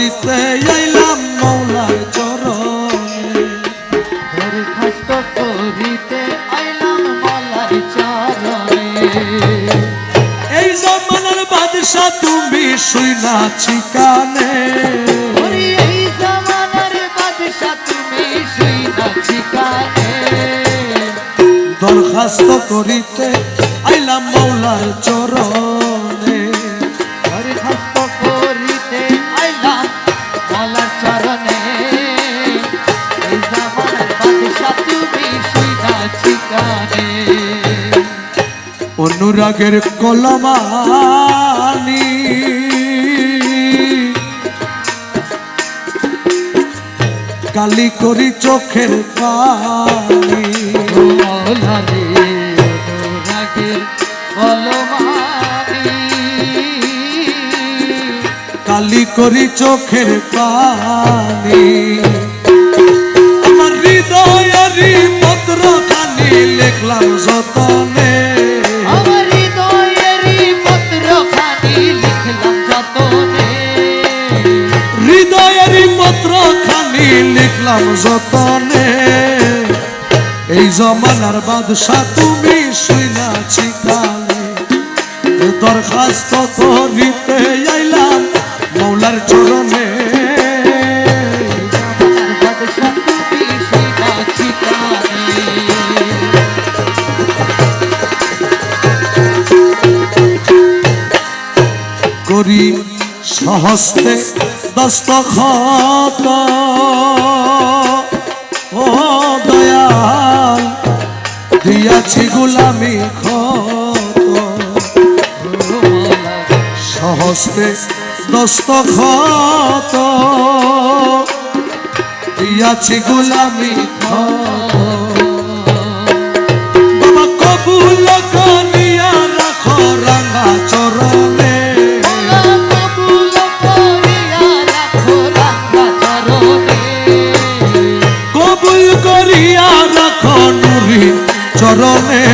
করিতে আইলাম মৌলার চরণে। দরখাস্ত করিতে আইলাম মলার চরণে। এই জমানার বাদশা তুমি শুইনাছি কানে ওরে এই জামানার বাদশা তুমি ঠিকানে। দরখাস্ত করিতে আইলাম মৌলার চরণে। ঠিকানে অনুরাগের কলমানি। কালি করি চোখের পানি। মৌলারে অনুরাগের কলমানি। কালি করি চোখের পানি। লিখলাম যতনে। এই জমানার বাদশা তুমি শুইনাছি কানে দরখাস্ত করিতে আইলাম মৌলার চরণে। করি সহস্তে দস্তখত। দিয়াছি গুলামি সহস্তে দস্তখত দিয়াছি গুলামি খত চরণে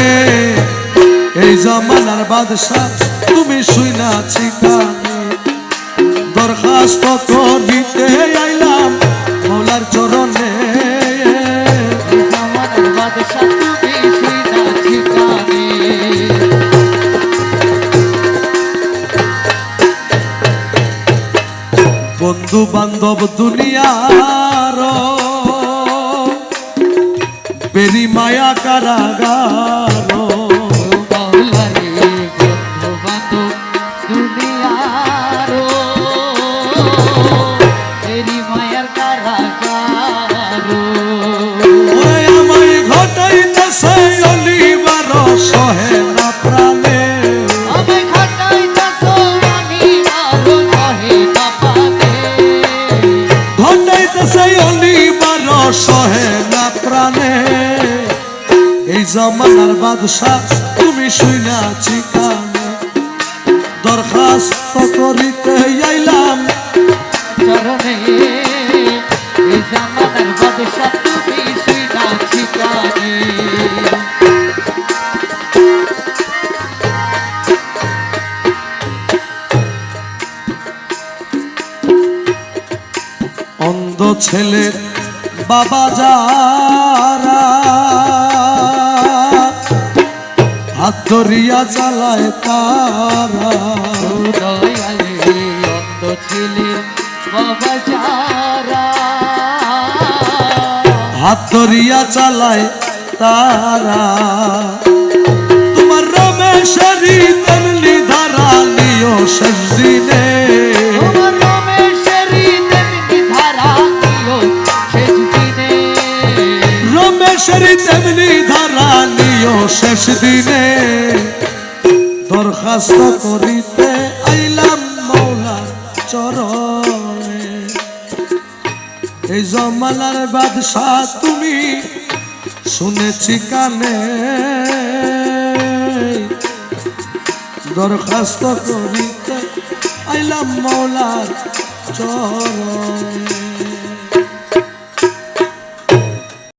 এই জামানার বাদশাহ, তুমি শুইনাছি কানে দরখাস্ত করিতে আইলাম মৌলার চরণে। শুইনা বন্ধু বান্ধব দুনিয়ার আমায় ঘটাইতেছে অলিবার সহে না প্রাণে। জামানার বাদশাহ তুমি শুইনাছি কানে দরখাস্ত করিতে আইলাম। চরণে এই জামানার বাদশা তুমি শুইনা ঠিকানে। অন্ধ ছেলে বাবা যারা হাত ধরিয়া তারা। দয়ালে হাত ধরিয়া চালায় তারা। তোমার রমেশেরই তেমনি ধারা নিও শেষ শেষ দিনে দরখাস্ত করিতে আইলাম মৌলার চরণে। এই জমানার বাদশাহ তুমি শুনেছি কানে। দরখাস্ত করিতে আইলাম মৌলার চরণে।